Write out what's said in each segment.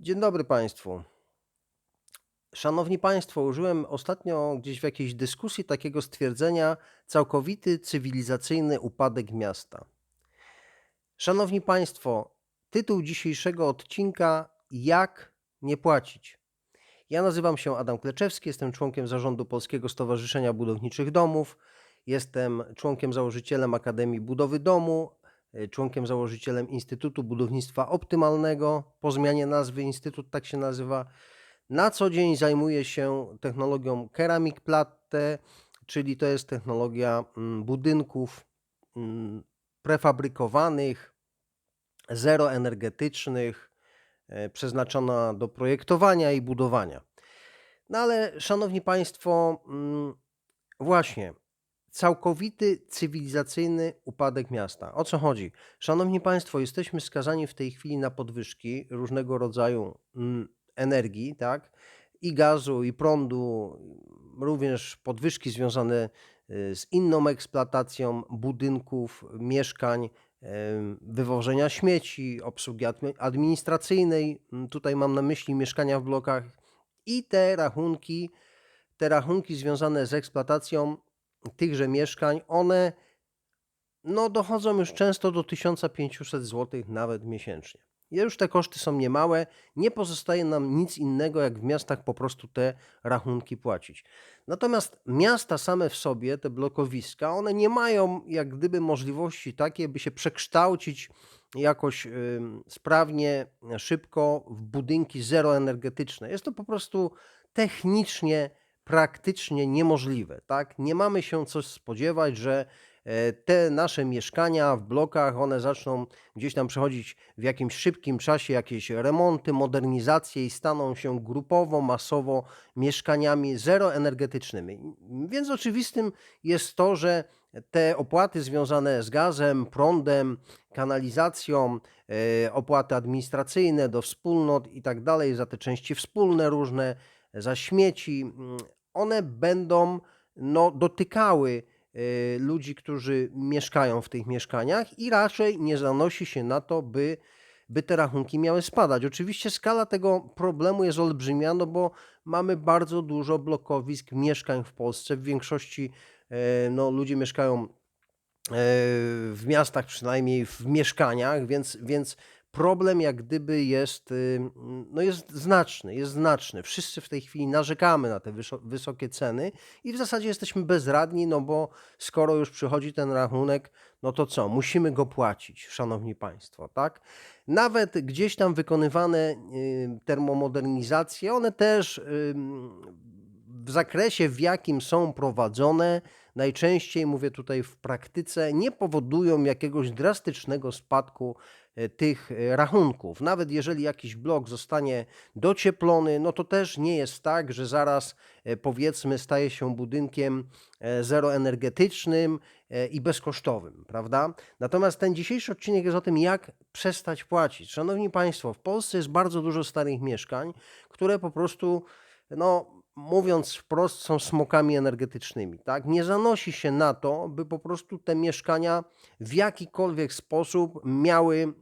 Dzień dobry Państwu. Szanowni Państwo, użyłem ostatnio gdzieś w jakiejś dyskusji takiego stwierdzenia całkowity cywilizacyjny upadek miasta. Szanowni Państwo, tytuł dzisiejszego odcinka Jak nie płacić. Ja nazywam się Adam Kleczewski, jestem członkiem zarządu Polskiego Stowarzyszenia Budowniczych Domów, jestem członkiem założycielem Akademii Budowy Domu, członkiem założycielem Instytutu Budownictwa Optymalnego, po zmianie nazwy Instytut tak się nazywa. Na co dzień zajmuję się technologią Ceramic Platte, czyli to jest technologia mm, budynków mm, prefabrykowanych, zeroenergetycznych, e, przeznaczona do projektowania i budowania. No ale szanowni Państwo, mm, właśnie całkowity cywilizacyjny upadek miasta. O co chodzi? Szanowni Państwo, jesteśmy skazani w tej chwili na podwyżki różnego rodzaju mm, energii, tak? I gazu, i prądu, również podwyżki związane y, z inną eksploatacją budynków, mieszkań, wywożenia śmieci, obsługi admi- administracyjnej. Mm, Tutaj mam na myśli mieszkania w blokach i te rachunki, te rachunki związane z eksploatacją tychże mieszkań, one no, dochodzą już często do 1500 zł nawet miesięcznie. Już te koszty są niemałe, nie pozostaje nam nic innego, jak w miastach po prostu te rachunki płacić. Natomiast miasta same w sobie, te blokowiska, one nie mają jak gdyby możliwości takiej, by się przekształcić jakoś ym, sprawnie, szybko w budynki zeroenergetyczne. Jest to po prostu technicznie, praktycznie niemożliwe. Tak? Nie mamy się coś spodziewać, że e, te nasze mieszkania w blokach, one zaczną gdzieś tam przechodzić w jakimś szybkim czasie jakieś remonty, modernizacje i staną się grupowo, masowo mieszkaniami zeroenergetycznymi. Więc oczywistym jest to, że te opłaty związane z gazem, prądem, kanalizacją, e, opłaty administracyjne do wspólnot i tak dalej, za te części wspólne różne, za śmieci, mm, one będą no, dotykały y, ludzi, którzy mieszkają w tych mieszkaniach i raczej nie zanosi się na to, by, by te rachunki miały spadać. Oczywiście skala tego problemu jest olbrzymia, no bo mamy bardzo dużo blokowisk mieszkań w Polsce. W większości e, no, ludzie mieszkają e, w miastach, przynajmniej w mieszkaniach, więc, więc problem jak gdyby jest, y, no jest znaczny, jest znaczny. Wszyscy w tej chwili narzekamy na te wysokie ceny i w zasadzie jesteśmy bezradni, no bo skoro już przychodzi ten rachunek, no to co? Musimy go płacić, szanowni państwo, tak? Nawet gdzieś tam wykonywane y, termomodernizacje, one też w zakresie, w jakim są prowadzone, najczęściej, mówię tutaj w praktyce, nie powodują jakiegoś drastycznego spadku e, tych e, rachunków. Nawet jeżeli jakiś blok zostanie docieplony, no to też nie jest tak, że zaraz e, powiedzmy staje się budynkiem zeroenergetycznym i bezkosztowym, prawda? Natomiast ten dzisiejszy odcinek jest o tym, jak przestać płacić. Szanowni Państwo, w Polsce jest bardzo dużo starych mieszkań, które po prostu, no mówiąc wprost, są smokami energetycznymi. Tak? Nie zanosi się na to, by po prostu te mieszkania w jakikolwiek sposób miały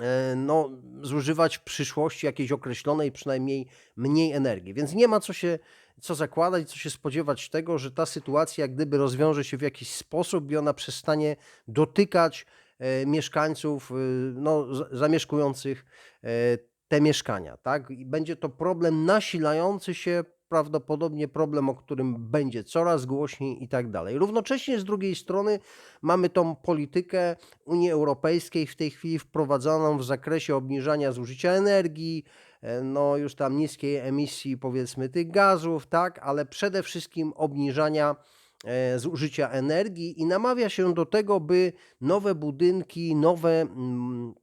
e, no, zużywać w przyszłości jakiejś określonej, przynajmniej mniej energii. Więc nie ma co się co zakładać, co się spodziewać tego, że ta sytuacja jak gdyby rozwiąże się w jakiś sposób i ona przestanie dotykać e, mieszkańców e, no, zamieszkujących te mieszkania. Tak? I będzie to problem nasilający się, prawdopodobnie problem, o którym będzie coraz głośniej i tak dalej. Równocześnie z drugiej strony mamy tą politykę Unii Europejskiej w tej chwili wprowadzoną w zakresie obniżania zużycia energii, e, no już tam niskiej emisji powiedzmy tych gazów, tak, ale przede wszystkim obniżania e, zużycia energii i namawia się do tego, by nowe budynki, nowe mm,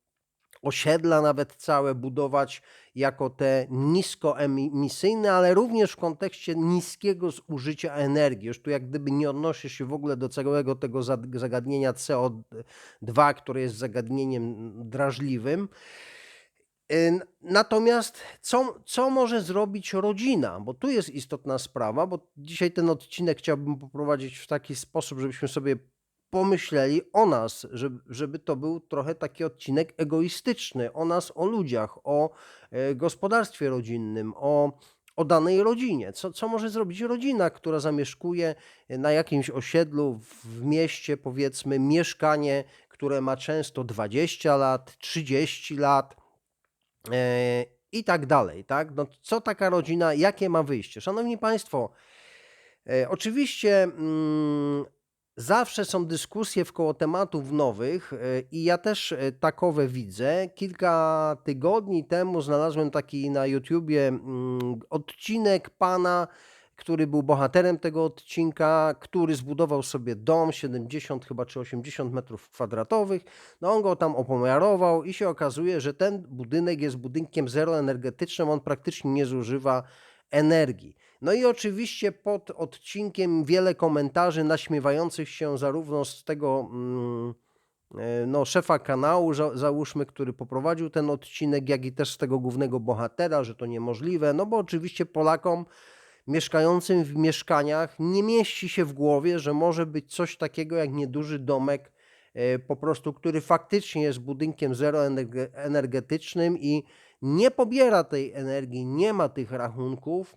osiedla nawet całe budować jako te niskoemisyjne, ale również w kontekście niskiego zużycia energii. Już tu jak gdyby nie odnoszę się w ogóle do całego tego zagadnienia CO2, które jest zagadnieniem drażliwym. Natomiast co, co może zrobić rodzina? Bo tu jest istotna sprawa, bo dzisiaj ten odcinek chciałbym poprowadzić w taki sposób, żebyśmy sobie pomyśleli o nas, żeby żeby to był trochę taki odcinek egoistyczny, o nas, o ludziach, o, e, gospodarstwie rodzinnym, o o danej rodzinie. Co co może zrobić rodzina, która zamieszkuje na jakimś osiedlu w mieście, powiedzmy, mieszkanie, które ma często 20 lat, 30 lat, e, i tak dalej, tak? No, co taka rodzina jakie ma wyjście? Szanowni państwo, e, oczywiście, mm, zawsze są dyskusje wkoło tematów nowych, e, i ja też, e, takowe widzę. Kilka tygodni temu znalazłem taki na YouTubie, mm, odcinek pana, który był bohaterem tego odcinka, który zbudował sobie dom 70 chyba czy 80 metrów kwadratowych. No, on go tam opomiarował i się okazuje, że ten budynek jest budynkiem zeroenergetycznym, on praktycznie nie zużywa energii. No i oczywiście pod odcinkiem wiele komentarzy naśmiewających się zarówno z tego, mm, e, no, szefa kanału, za załóżmy, który poprowadził ten odcinek, jak i też z tego głównego bohatera, że to niemożliwe. No bo oczywiście Polakom mieszkającym w mieszkaniach nie mieści się w głowie, że może być coś takiego jak nieduży domek, e, po prostu, który faktycznie jest budynkiem zeroenergetycznym i nie pobiera tej energii, nie ma tych rachunków.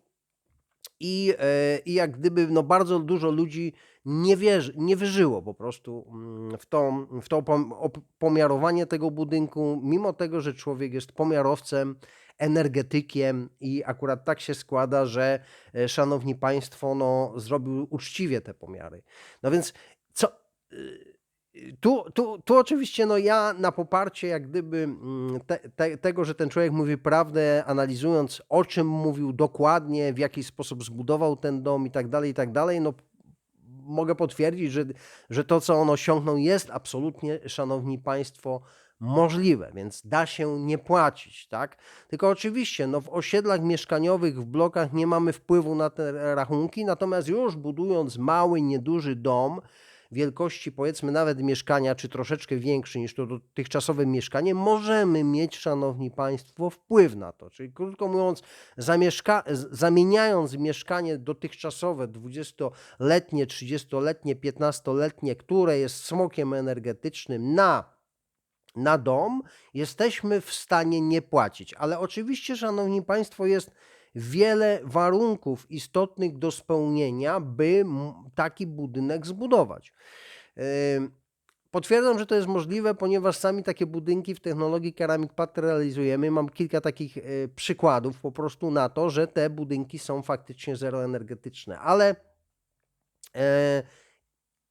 I, e, I jak gdyby no bardzo dużo ludzi nie, wierzy, nie wierzyło po prostu mm, w to, w to pomiarowanie tego budynku, mimo tego, że człowiek jest pomiarowcem, energetykiem i akurat tak się składa, że e, szanowni państwo, no, zrobił uczciwie te pomiary. No więc co. Tu, tu, tu oczywiście no ja na poparcie jak gdyby mm, te, te, tego, że ten człowiek mówi prawdę, analizując o czym mówił dokładnie, w jaki sposób zbudował ten dom i tak dalej, i tak dalej, no mogę potwierdzić, że, że to, co on osiągnął, jest absolutnie, szanowni państwo, możliwe, więc da się nie płacić, tak? Tylko oczywiście, no w osiedlach mieszkaniowych, w blokach nie mamy wpływu na te rachunki, natomiast już budując mały, nieduży dom, wielkości powiedzmy nawet mieszkania, czy troszeczkę większy niż to dotychczasowe mieszkanie, możemy mieć, szanowni państwo, wpływ na to. Czyli krótko mówiąc, zamieniając mieszkanie dotychczasowe, 20-letnie, 30-letnie, 15-letnie, które jest smokiem energetycznym na na dom, jesteśmy w stanie nie płacić. Ale oczywiście, szanowni państwo, jest wiele warunków istotnych do spełnienia, by taki budynek zbudować. Potwierdzam, że to jest możliwe, ponieważ sami takie budynki w technologii Ceramic Pad realizujemy. Mam kilka takich e, przykładów po prostu na to, że te budynki są faktycznie zeroenergetyczne, ale e,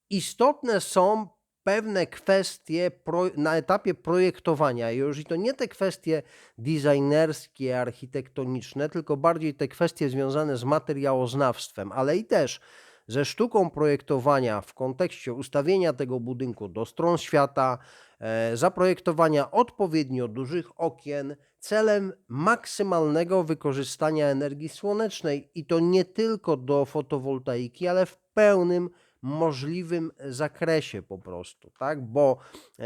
istotne są pewne kwestie na etapie projektowania. Już i to nie te kwestie designerskie, architektoniczne, tylko bardziej te kwestie związane z materiałoznawstwem, ale i też ze sztuką projektowania w kontekście ustawienia tego budynku do stron świata, e, zaprojektowania odpowiednio dużych okien celem maksymalnego wykorzystania energii słonecznej. I to nie tylko do fotowoltaiki, ale w pełnym możliwym zakresie po prostu, tak? Bo e,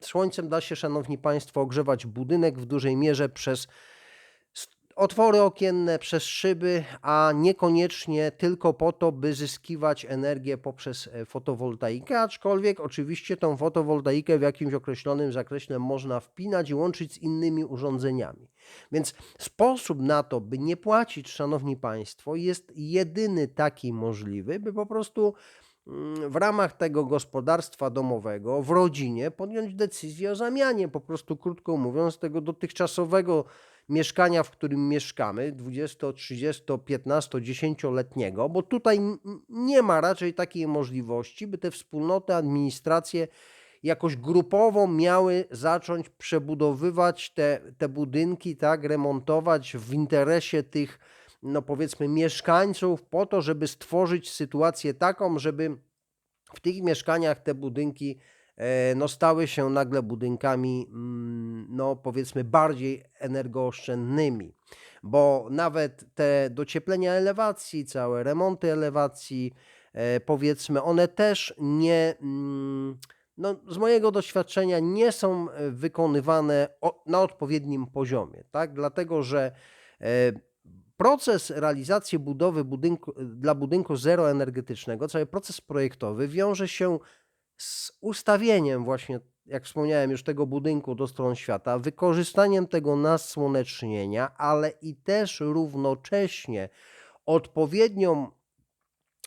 słońcem da się, szanowni państwo, ogrzewać budynek w dużej mierze przez otwory okienne, przez szyby, a niekoniecznie tylko po to, by zyskiwać energię poprzez e, fotowoltaikę, aczkolwiek oczywiście tą fotowoltaikę w jakimś określonym zakresie można wpinać i łączyć z innymi urządzeniami. Więc sposób na to, by nie płacić, szanowni państwo, jest jedyny taki możliwy, by po prostu w ramach tego gospodarstwa domowego, w rodzinie, podjąć decyzję o zamianie, po prostu krótko mówiąc, tego dotychczasowego mieszkania, w którym mieszkamy, 20, 30, 15, 10-letniego, bo tutaj nie ma raczej takiej możliwości, by te wspólnoty, administracje jakoś grupowo miały zacząć przebudowywać te, te budynki, tak, remontować w interesie tych no powiedzmy, mieszkańców, po to, żeby stworzyć sytuację taką, żeby w tych mieszkaniach te budynki e, no, stały się nagle budynkami, mm, no powiedzmy, bardziej energooszczędnymi, bo nawet te docieplenia elewacji, całe remonty elewacji, e, powiedzmy, one też nie, mm, no, z mojego doświadczenia nie są e, wykonywane na odpowiednim poziomie, tak? Dlatego, że Proces realizacji budowy budynku, dla budynku zeroenergetycznego, cały proces projektowy wiąże się z ustawieniem właśnie, jak wspomniałem już, tego budynku do stron świata, wykorzystaniem tego nasłonecznienia, ale i też równocześnie odpowiednią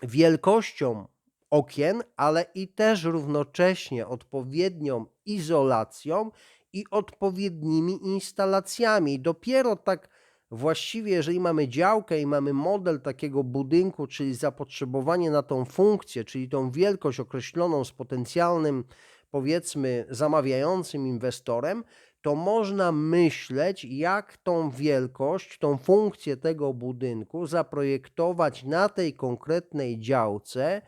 wielkością okien, ale i też równocześnie odpowiednią izolacją i odpowiednimi instalacjami. Dopiero tak właściwie, jeżeli mamy działkę i mamy model takiego budynku, czyli zapotrzebowanie na tą funkcję, czyli tą wielkość określoną z potencjalnym, powiedzmy, zamawiającym inwestorem, to można myśleć, jak tą wielkość, tą funkcję tego budynku zaprojektować na tej konkretnej działce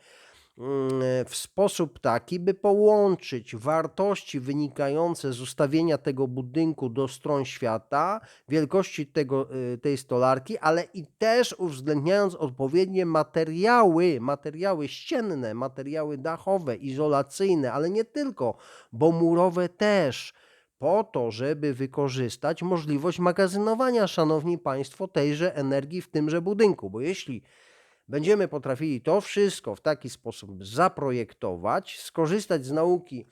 w sposób taki, by połączyć wartości wynikające z ustawienia tego budynku do stron świata, wielkości tego, y, tej stolarki, ale i też uwzględniając odpowiednie materiały, materiały ścienne, materiały dachowe, izolacyjne, ale nie tylko, bo murowe też po to, żeby wykorzystać możliwość magazynowania, szanowni państwo, tejże energii w tymże budynku. Bo jeśli będziemy potrafili to wszystko w taki sposób zaprojektować, skorzystać z nauki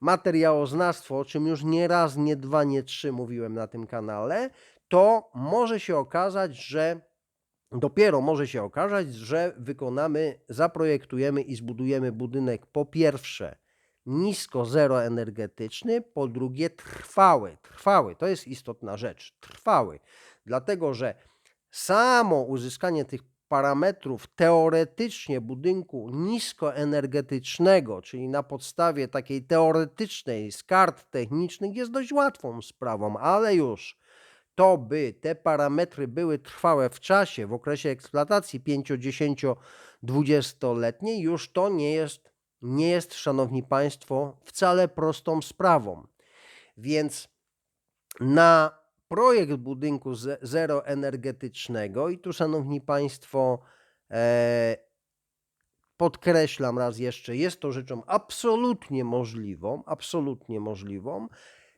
materiałoznawstwo, o czym już nie raz, nie dwa, nie trzy mówiłem na tym kanale, to może się okazać, że dopiero może się okazać, że wykonamy, zaprojektujemy i zbudujemy budynek po pierwsze nisko zeroenergetyczny, po drugie trwały. Trwały, to jest istotna rzecz, trwały. Dlatego, że samo uzyskanie tych parametrów teoretycznie budynku niskoenergetycznego, czyli na podstawie takiej teoretycznej z kart technicznych jest dość łatwą sprawą, ale już to by te parametry były trwałe w czasie, w okresie eksploatacji 5, 10, 20-letniej, już to nie jest, nie jest, szanowni państwo, wcale prostą sprawą. Więc na projekt budynku ze- zeroenergetycznego, i tu, szanowni państwo, e, podkreślam raz jeszcze, jest to rzeczą absolutnie możliwą, absolutnie możliwą,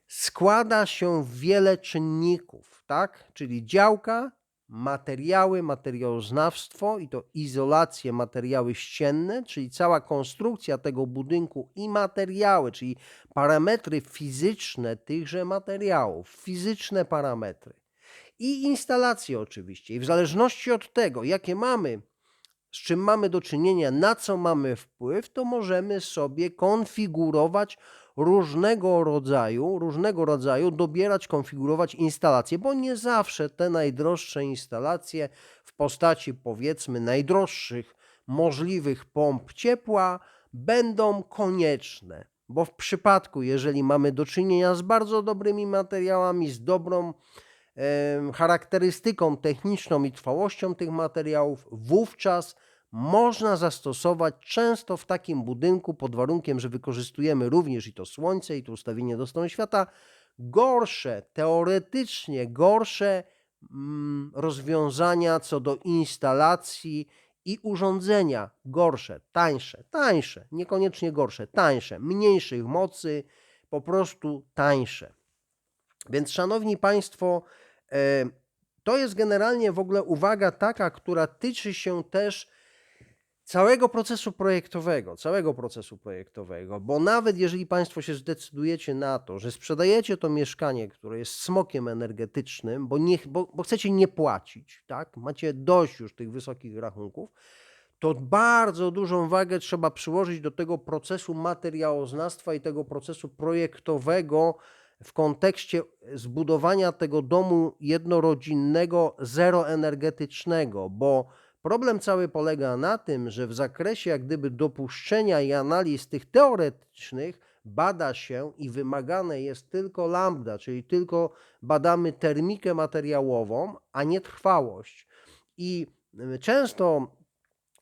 składa się wiele czynników, tak? Czyli działka, materiały, materiałoznawstwo i to izolacje, materiały ścienne, czyli cała konstrukcja tego budynku i materiały, czyli parametry fizyczne tychże materiałów, fizyczne parametry i instalacje oczywiście. I w zależności od tego, jakie mamy, z czym mamy do czynienia, na co mamy wpływ, to możemy sobie konfigurować różnego rodzaju, różnego rodzaju dobierać, konfigurować instalacje, bo nie zawsze te najdroższe instalacje w postaci powiedzmy najdroższych możliwych pomp ciepła będą konieczne. Bo w przypadku, jeżeli mamy do czynienia z bardzo dobrymi materiałami, z dobrą em, charakterystyką techniczną i trwałością tych materiałów, wówczas można zastosować często w takim budynku pod warunkiem, że wykorzystujemy również i to słońce, i to ustawienie do stron świata, gorsze, teoretycznie gorsze mm, rozwiązania co do instalacji i urządzenia, gorsze, tańsze, tańsze, niekoniecznie gorsze, tańsze, mniejszych mocy, po prostu tańsze. Więc, szanowni państwo, e, to jest generalnie w ogóle uwaga taka, która tyczy się też całego procesu projektowego, całego procesu projektowego, bo nawet jeżeli Państwo się zdecydujecie na to, że sprzedajecie to mieszkanie, które jest smokiem energetycznym, bo, nie, bo, bo chcecie nie płacić, tak? macie dość już tych wysokich rachunków, to bardzo dużą wagę trzeba przyłożyć do tego procesu materiałoznawstwa i tego procesu projektowego w kontekście zbudowania tego domu jednorodzinnego, zeroenergetycznego, bo problem cały polega na tym, że w zakresie jak gdyby dopuszczenia i analiz tych teoretycznych bada się i wymagane jest tylko lambda, czyli tylko badamy termikę materiałową, a nie trwałość. I y, często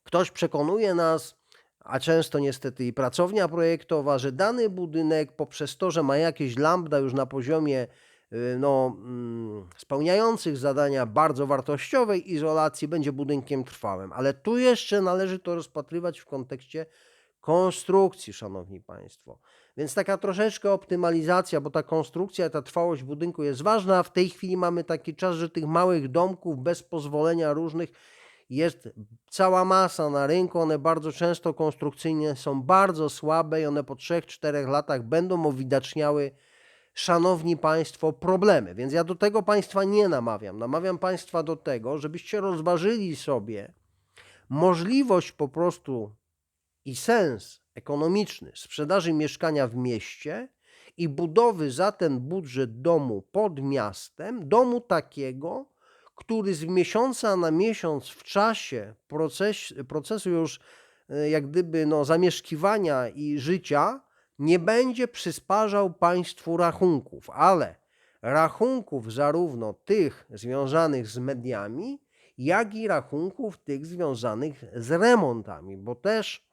ktoś przekonuje nas, a często niestety i pracownia projektowa, że dany budynek poprzez to, że ma jakieś lambda już na poziomie no, mm, spełniających zadania bardzo wartościowej izolacji, będzie budynkiem trwałym. Ale tu jeszcze należy to rozpatrywać w kontekście konstrukcji, szanowni państwo. Więc taka troszeczkę optymalizacja, bo ta konstrukcja, ta trwałość budynku jest ważna. W tej chwili mamy taki czas, że tych małych domków bez pozwolenia różnych Jest cała masa na rynku, one bardzo często konstrukcyjnie są bardzo słabe i one po 3-4 latach będą uwidaczniały, szanowni państwo, problemy. Więc ja do tego państwa nie namawiam. Namawiam państwa do tego, żebyście rozważyli sobie możliwość po prostu i sens ekonomiczny sprzedaży mieszkania w mieście i budowy za ten budżet domu pod miastem, domu takiego, który z miesiąca na miesiąc w czasie proces, procesu już e, jak gdyby no, zamieszkiwania i życia nie będzie przysparzał państwu rachunków, ale rachunków zarówno tych związanych z mediami, jak i rachunków tych związanych z remontami, bo też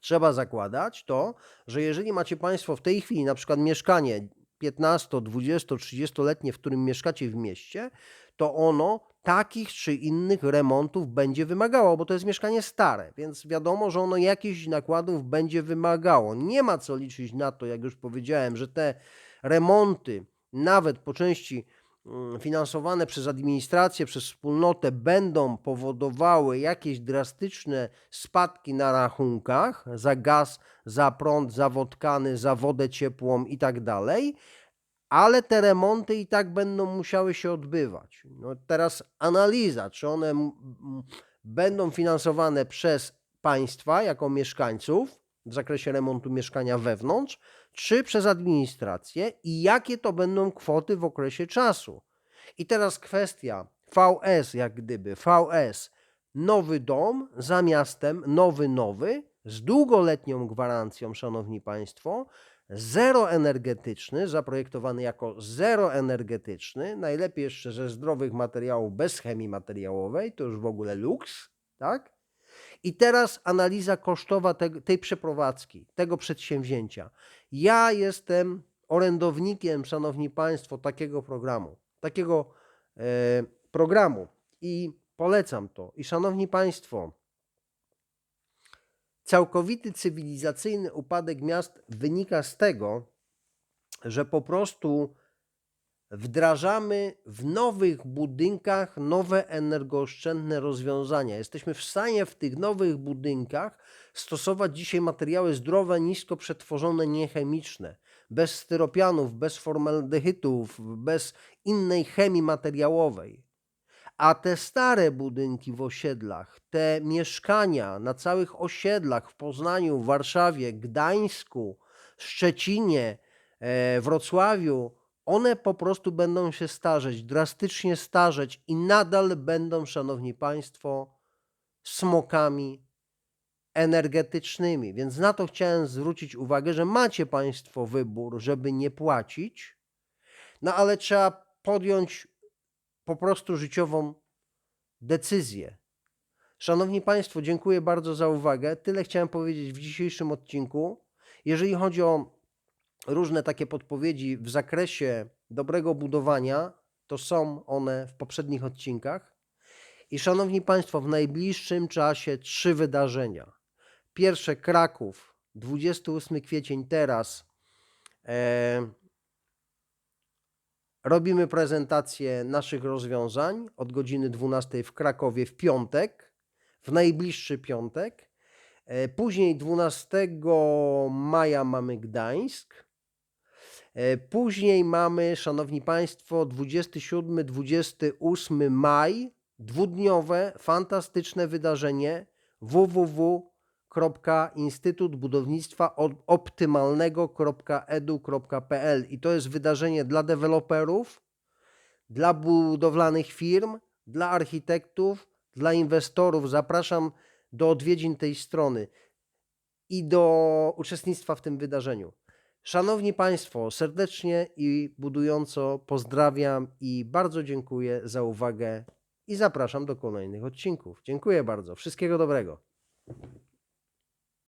trzeba zakładać to, że jeżeli macie Państwo w tej chwili na przykład mieszkanie 15, 20, 30-letnie, w którym mieszkacie w mieście, to ono takich czy innych remontów będzie wymagało, bo to jest mieszkanie stare, więc wiadomo, że ono jakichś nakładów będzie wymagało. Nie ma co liczyć na to, jak już powiedziałem, że te remonty, nawet po części mm, finansowane przez administrację, przez wspólnotę, będą powodowały jakieś drastyczne spadki na rachunkach za gaz, za prąd, za wodkany, za wodę ciepłą i tak dalej, ale te remonty i tak będą musiały się odbywać. No teraz analiza, czy one będą finansowane przez państwa jako mieszkańców w zakresie remontu mieszkania wewnątrz, czy przez administrację i jakie to będą kwoty w okresie czasu. I teraz kwestia VS, jak gdyby VS, nowy dom za miastem, nowy, nowy, z długoletnią gwarancją, szanowni państwo, zeroenergetyczny, zaprojektowany jako zeroenergetyczny, najlepiej jeszcze ze zdrowych materiałów, bez chemii materiałowej, to już w ogóle luks, tak? I teraz analiza kosztowa te, tej przeprowadzki, tego przedsięwzięcia. Ja jestem orędownikiem, szanowni państwo, takiego programu, takiego e, programu i polecam to. I szanowni państwo, całkowity cywilizacyjny upadek miast wynika z tego, że po prostu wdrażamy w nowych budynkach nowe energooszczędne rozwiązania. Jesteśmy w stanie w tych nowych budynkach stosować dzisiaj materiały zdrowe, nisko przetworzone, niechemiczne, bez styropianów, bez formaldehytów, bez innej chemii materiałowej. A te stare budynki w osiedlach, te mieszkania na całych osiedlach w Poznaniu, w Warszawie, Gdańsku, Szczecinie, e, Wrocławiu, one po prostu będą się starzeć, drastycznie starzeć i nadal będą, szanowni państwo, smokami energetycznymi. Więc na to chciałem zwrócić uwagę, że macie państwo wybór, żeby nie płacić, no ale trzeba podjąć po prostu życiową decyzję. Szanowni Państwo, dziękuję bardzo za uwagę. Tyle chciałem powiedzieć w dzisiejszym odcinku. Jeżeli chodzi o różne takie podpowiedzi w zakresie dobrego budowania, to są one w poprzednich odcinkach. I szanowni Państwo, w najbliższym czasie trzy wydarzenia. Pierwsze Kraków, 28 kwiecień teraz. E, robimy prezentację naszych rozwiązań od godziny 12 w Krakowie w piątek, w najbliższy piątek. E, Później 12 maja mamy Gdańsk. E, Później mamy, szanowni państwo, 27-28 maj, dwudniowe, fantastyczne wydarzenie www.instytutbudownictwa optymalnego.edu.pl i to jest wydarzenie dla deweloperów, dla budowlanych firm, dla architektów, dla inwestorów. Zapraszam do odwiedzin tej strony i do uczestnictwa w tym wydarzeniu. Szanowni Państwo, serdecznie i budująco pozdrawiam i bardzo dziękuję za uwagę i zapraszam do kolejnych odcinków. Dziękuję bardzo. Wszystkiego dobrego.